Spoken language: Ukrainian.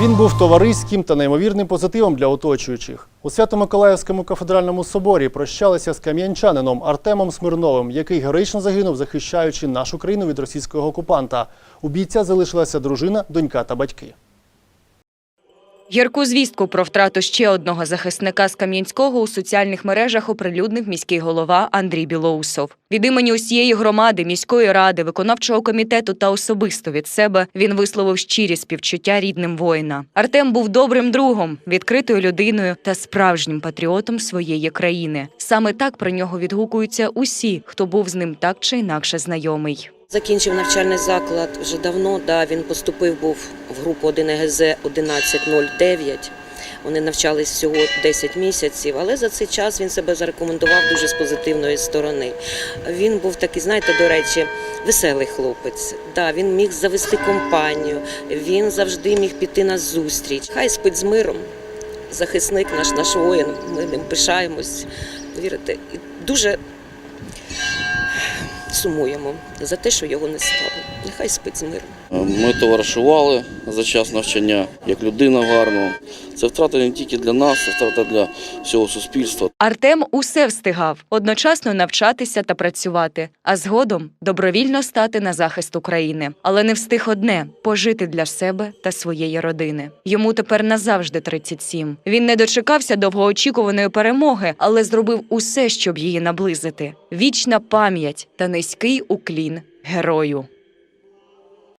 Він був товариським та неймовірним позитивом для оточуючих. У Свято-Миколаївському кафедральному соборі прощалися з кам'янчанином Артемом Смирновим, який героїчно загинув, захищаючи нашу країну від російського окупанта. У бійця залишилася дружина, донька та батьки. Гірку звістку про втрату ще одного захисника з Кам'янського у соціальних мережах оприлюднив міський голова Андрій Білоусов. Від імені усієї громади, міської ради, виконавчого комітету та особисто від себе він висловив щирі співчуття рідним воїна. Артем був добрим другом, відкритою людиною та справжнім патріотом своєї країни. Саме так про нього відгукуються усі, хто був з ним так чи інакше знайомий. Закінчив навчальний заклад вже давно. Да, він поступив був в групу 1 ЕГЗ 1109. Вони навчались всього 10 місяців, але за цей час він себе зарекомендував дуже з позитивної сторони. Він був такий, знаєте, до речі, веселий хлопець. Да, він міг завести компанію, він завжди міг піти на зустріч. Хай спить з миром. Захисник наш, наш воїн. Ми ним пишаємось. Вірите, дуже сумуємо за те, що його не стало. Нехай спить з миром. Ми товаришували за час навчання як людина гарна. Це втрата не тільки для нас, це втрата для всього суспільства. Артем усе встигав одночасно навчатися та працювати, а згодом добровільно стати на захист України. Але не встиг одне пожити для себе та своєї родини. Йому тепер назавжди 37. Він не дочекався довгоочікуваної перемоги, але зробив усе, щоб її наблизити. Вічна пам'ять та низький уклін герою.